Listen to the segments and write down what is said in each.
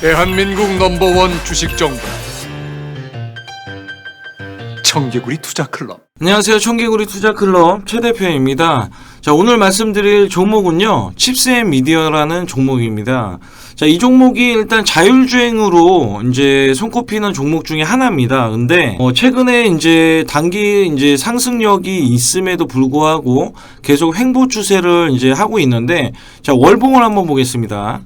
대한민국 넘버원 주식 정보 청개구리 투자 클럽 안녕하세요. 청개구리 투자클럽 최 대표입니다. 자, 오늘 말씀드릴 종목은요. 칩스앤 미디어라는 종목입니다. 자, 이 종목이 일단 자율주행으로 이제 손꼽히는 종목 중에 하나입니다. 근데 어, 최근에 이제 단기 이제 상승력이 있음에도 불구하고 계속 횡보 추세를 이제 하고 있는데 자, 월봉을 한번 보겠습니다.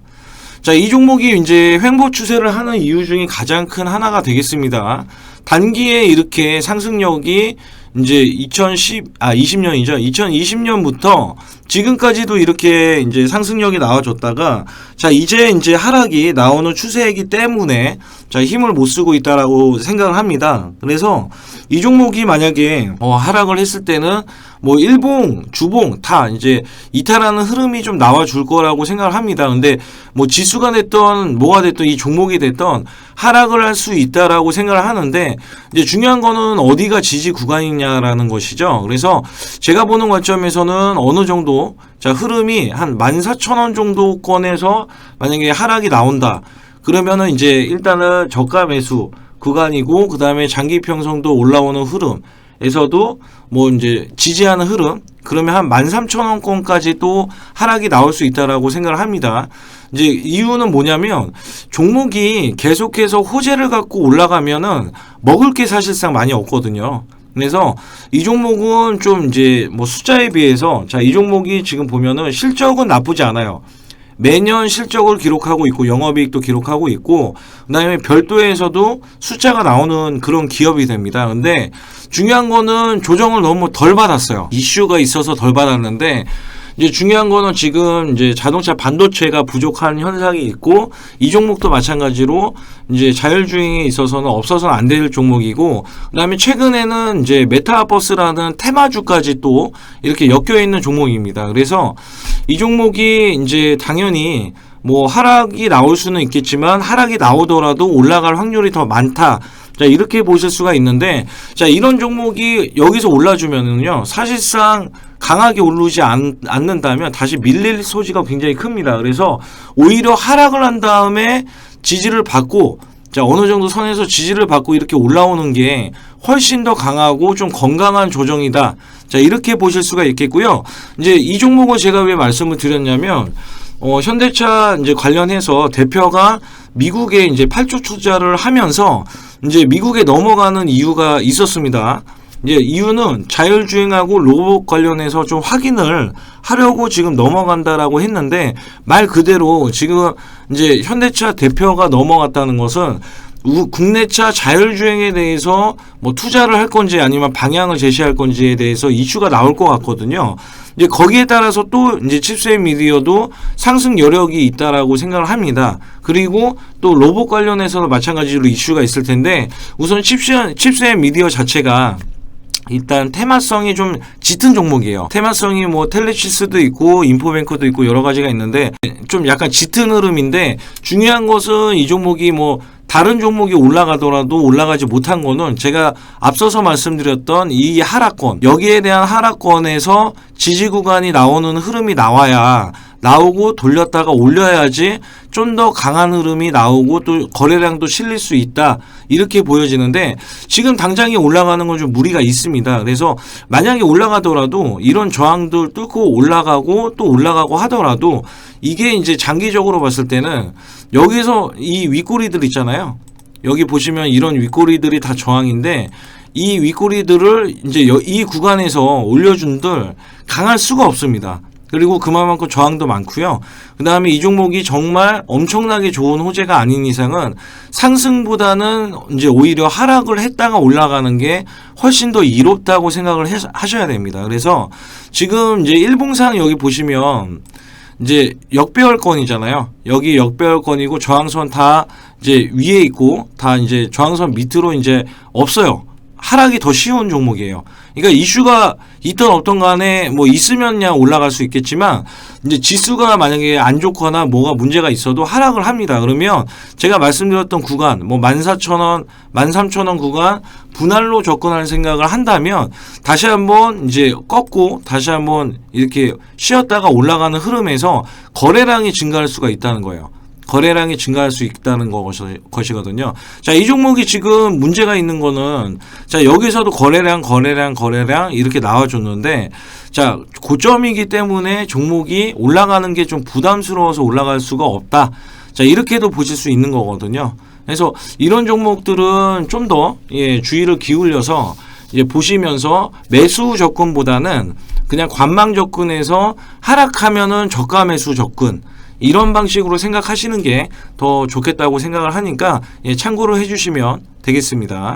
자, 이 종목이 이제 횡보 추세를 하는 이유 중에 가장 큰 하나가 되겠습니다. 단기에 이렇게 상승력이 이제 2010, 아, 20년이죠. 2020년부터 지금까지도 이렇게 이제 상승력이 나와줬다가 자, 이제 이제 하락이 나오는 추세이기 때문에 자, 힘을 못 쓰고 있다라고 생각을 합니다. 그래서 이 종목이 만약에 어, 하락을 했을 때는 뭐 일봉, 주봉 다 이제 이탈하는 흐름이 좀 나와 줄 거라고 생각을 합니다. 근데 뭐 지수가 됐던 뭐가 됐던 이 종목이 됐던 하락을 할 수 있다라고 생각을 하는데 이제 중요한 거는 어디가 지지 구간이냐라는 것이죠. 그래서 제가 보는 관점에서는 어느 정도 자 흐름이 한 14,000원 정도권에서 만약에 하락이 나온다. 그러면은 이제 일단은 저가 매수 구간이고 그다음에 장기 평성도 올라오는 흐름에서도 뭐 이제 지지하는 흐름 그러면 한 13,000원권까지 또 하락이 나올 수 있다라고 생각을 합니다. 이제 이유는 뭐냐면 종목이 계속해서 호재를 갖고 올라가면은 먹을 게 사실상 많이 없거든요. 그래서 이 종목은 좀 이제 뭐 숫자에 비해서 자 이 종목이 지금 보면은 실적은 나쁘지 않아요. 매년 실적을 기록하고 있고 영업이익도 기록하고 있고 그다음에 별도에서도 숫자가 나오는 그런 기업이 됩니다. 근데 중요한 거는 조정을 너무 덜 받았어요. 이슈가 있어서 덜 받았는데 이제 중요한 거는 지금 이제 자동차 반도체가 부족한 현상이 있고 이 종목도 마찬가지로 이제 자율주행에 있어서는 없어서는 안 될 종목이고 그다음에 최근에는 이제 메타버스라는 테마주까지 또 이렇게 엮여 있는 종목입니다. 그래서 이 종목이 이제 당연히 뭐 하락이 나올 수는 있겠지만 하락이 나오더라도 올라갈 확률이 더 많다. 자, 이렇게 보실 수가 있는데, 자, 이런 종목이 여기서 올라주면은요, 사실상 강하게 오르지 않, 않는다면 다시 밀릴 소지가 굉장히 큽니다. 그래서 오히려 하락을 한 다음에 지지를 받고, 자, 어느 정도 선에서 지지를 받고 이렇게 올라오는 게 훨씬 더 강하고 좀 건강한 조정이다. 자, 이렇게 보실 수가 있겠고요. 이제 이 종목을 제가 왜 말씀을 드렸냐면, 어, 현대차 이제 관련해서 대표가 미국에 이제 8조 투자를 하면서 이제 미국에 넘어가는 이유가 있었습니다. 이제 이유는 자율주행하고 로봇 관련해서 좀 확인을 하려고 지금 넘어간다라고 했는데 말 그대로 지금 이제 현대차 대표가 넘어갔다는 것은 우- 국내차 자율주행에 대해서 뭐 투자를 할 건지 아니면 방향을 제시할 건지에 대해서 이슈가 나올 것 같거든요. 이제 거기에 따라서 또 이제 칩셋 미디어도 상승 여력이 있다라고 생각을 합니다. 그리고 또 로봇 관련해서도 마찬가지로 이슈가 있을 텐데 우선 칩셋 칩셋 미디어 자체가 일단 테마성이 좀 짙은 종목이에요. 테마성이 뭐 텔레시스도 있고 인포뱅크도 있고 여러 가지가 있는데 좀 약간 짙은 흐름인데 중요한 것은 이 종목이 뭐 다른 종목이 올라가더라도 올라가지 못한 거는 제가 앞서서 말씀드렸던 이 하락권 여기에 대한 하락권에서 지지 구간이 나오는 흐름이 나와야 나오고 돌렸다가 올려야지 좀 더 강한 흐름이 나오고 또 거래량도 실릴 수 있다 이렇게 보여지는데 지금 당장에 올라가는 건 좀 무리가 있습니다. 그래서 만약에 올라가더라도 이런 저항들 뚫고 올라가고 또 올라가고 하더라도 이게 이제 장기적으로 봤을 때는 여기서 이 윗꼬리들 있잖아요. 여기 보시면 이런 윗꼬리들이 다 저항인데 이 윗꼬리들을 이제 여- 이 구간에서 올려준들 강할 수가 없습니다. 그리고 그만큼 저항도 많고요. 그 다음에 이 종목이 정말 엄청나게 좋은 호재가 아닌 이상은 상승보다는 이제 오히려 하락을 했다가 올라가는 게 훨씬 더 이롭다고 생각을 해- 하셔야 됩니다. 그래서 지금 이제 일봉상 여기 보시면 이제 역배열권이잖아요. 여기 역배열권이고 저항선 다 이제 위에 있고 다 이제 저항선 밑으로 이제 없어요. 하락이 더 쉬운 종목이에요. 그러니까 이슈가 있던 없던 간에 뭐 있으면 야 올라갈 수 있겠지만 이제 지수가 만약에 안 좋거나 뭐가 문제가 있어도 하락을 합니다. 그러면 제가 말씀드렸던 구간 뭐 14,000원, 13,000원 구간 분할로 접근할 생각을 한다면 다시 한번 이제 꺾고 다시 한번 이렇게 쉬었다가 올라가는 흐름에서 거래량이 증가할 수가 있다는 거예요. 거래량이 증가할 수 있다는 것이- 것이거든요. 자, 이 종목이 지금 문제가 있는 거는 자, 여기서도 거래량, 거래량, 거래량 이렇게 나와줬는데 자, 고점이기 때문에 종목이 올라가는 게 좀 부담스러워서 올라갈 수가 없다. 자, 이렇게도 보실 수 있는 거거든요. 그래서 이런 종목들은 좀더 예, 주의를 기울여서 이제 보시면서 매수 접근보다는 그냥 관망 접근해서 하락하면은 저가 매수 접근 이런 방식으로 생각하시는 게 더 좋겠다고 생각을 하니까 예, 참고로 해주시면 되겠습니다.